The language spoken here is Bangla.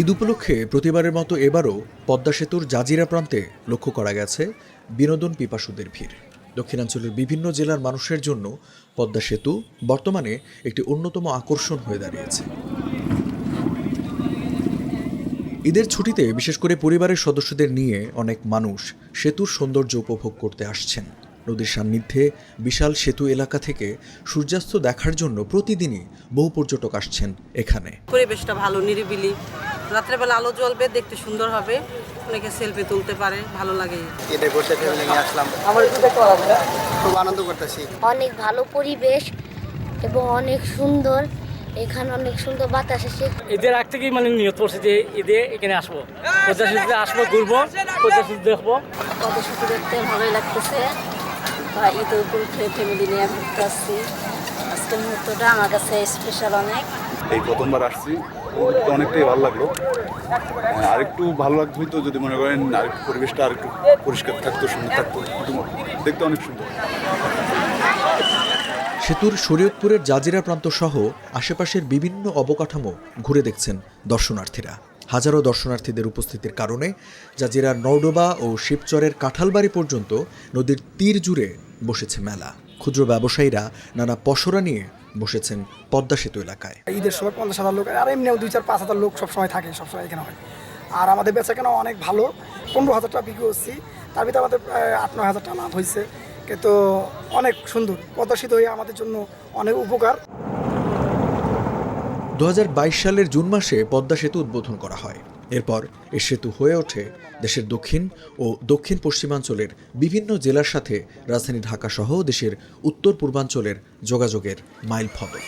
ঈদ উপলক্ষে প্রতিবারের মতো এবারও পদ্মা সেতুর জাজিরা প্রান্তে লক্ষ্য করা গেছে বিনোদন পিপাসুদের ভিড়। দক্ষিণাঞ্চলের বিভিন্ন জেলার মানুষের জন্য পদ্মা সেতু বর্তমানে একটি অন্যতম আকর্ষণ হয়ে দাঁড়িয়েছে। ঈদের ছুটিতে বিশেষ করে পরিবারের সদস্যদের নিয়ে অনেক মানুষ সেতুর সৌন্দর্য উপভোগ করতে আসছেন। নদীর সান্নিধ্যে বিশাল সেতু এলাকা থেকে সূর্যাস্ত দেখার জন্য প্রতিদিনই বহু পর্যটক আসছেন এখানে। পরিবেশটা ভালো, নিরিবিলি। রাত্রেবেলা আলো জ্বলবে দেখতে সুন্দর হবে। অনেকে সেলফি তুলতে পারে ভালো লাগে। ফ্যামিলি নিয়ে আসলাম। খুব আনন্দ করতেছি। অনেক ভালো পরিবেশ এবং অনেক সুন্দর। এখানে অনেক সুন্দর বাতাস আসে ঈদের আগ থেকেই মানে নিয়ত করছে যে ঈদে এখানে আসব। সেতুতে আসব ঘুরবো সেতু দেখব। কত শুধু দেখতে ভালোই লাগতেছে। বা ঈদ উপলক্ষে ফ্যামিলি নিয়ে ঘুরতে আসছি। আজকের মুহূর্তটা আমার কাছে স্পেশাল অনেক। এই প্রথমবার আসছি। তো অনেকটাই ভালো লাগল। আরেকটু ভালো লাগতো হয়তো যদি মনে করেন আরেকটু পরিবেশটা আরেকটু পরিষ্কার থাকতো, সুন্দর থাকতো দেখতে অনেক সুন্দর। সেতুর শরীয়তপুরের জাজিরা প্রান্ত সহ আশেপাশের বিভিন্ন অবকাঠামো ঘুরে দেখছেন দর্শনার্থীরা। হাজারো দর্শনার্থীদের উপস্থিতির কারণে জাজিরার নওডোবা ও শিবচরের কাঁঠালবাড়ি পর্যন্ত নদীর তীর জুড়ে বসেছে মেলা। ক্ষুদ্র ব্যবসায়ীরা নানা পসরা নিয়ে বসেছেন পদ্মা সেতু এলাকায়। ঈদের সময় পঞ্চাশ হাজার লোক, আর এমনিও দুই চার পাঁচ হাজার লোক সবসময় থাকে, সবসময় এখানে হয়। আর আমাদের বেচা কেনা অনেক ভালো, পনেরো হাজার টাকা বিক্রি করছি। তার ভিতরে আমাদের আট নয় হাজার টাকা লাভ হয়েছে। কিন্তু অনেক সুন্দর পদ্মা প্রদর্শিত হয়ে আমাদের জন্য অনেক উপকার। 2022 সালের জুন মাসে পদ্মা সেতু উদ্বোধন করা হয়। এরপর এ সেতু হয়ে ওঠে দেশের দক্ষিণ ও দক্ষিণ পশ্চিমাঞ্চলের বিভিন্ন জেলার সাথে রাজধানী ঢাকা সহ দেশের উত্তর পূর্বাঞ্চলের যোগাযোগের মাইল ফলক